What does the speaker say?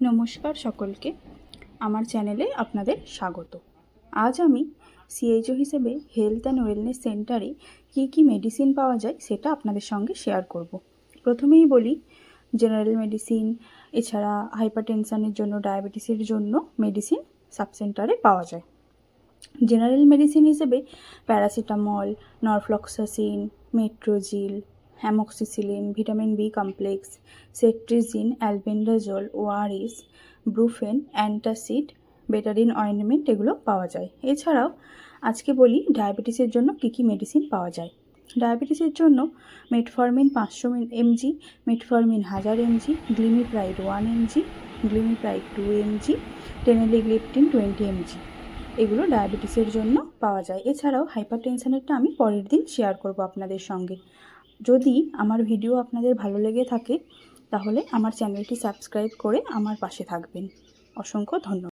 নমস্কার সকলকে। আমার চ্যানেলে আপনাদের স্বাগত। আজ আমি সিএইচও হিসেবে হেলথ অ্যান্ড ওয়েলনেস সেন্টারে কী কী মেডিসিন পাওয়া যায় সেটা আপনাদের সঙ্গে শেয়ার করব। প্রথমেই বলি জেনারেল মেডিসিন এছাড়া হাইপারটেনশানের জন্য ডায়াবেটিসের জন্য মেডিসিন সাব সেন্টারে পাওয়া যায়। জেনারেল মেডিসিন হিসেবে paracetamol norfloxacin Metrogyl amoxicillin vitamin B complex cetirizine albendazole ORS Brufen antacid Betadine ointment এগুলো পাওয়া যায়। এছাড়াও আজকে বলি ডায়াবেটিসের জন্য কী কী মেডিসিন পাওয়া যায়। ডায়াবেটিসের জন্য মেটফরমিন পাঁচশো এমজি মেটফরমিন হাজার mg glimepiride one mg glimepiride two mg teneligliptin twenty mg এগুলো ডায়াবেটিসের জন্য পাওয়া যায়। এছাড়াও হাইপার টেনশানেরটা আমি পরের দিন শেয়ার করব আপনাদের সঙ্গে। যদি আমার ভিডিও আপনাদের ভালো লেগে থাকে, তাহলে আমার চ্যানেলটি সাবস্ক্রাইব করে আমার পাশে থাকবেন। অসংখ্য ধন্যবাদ।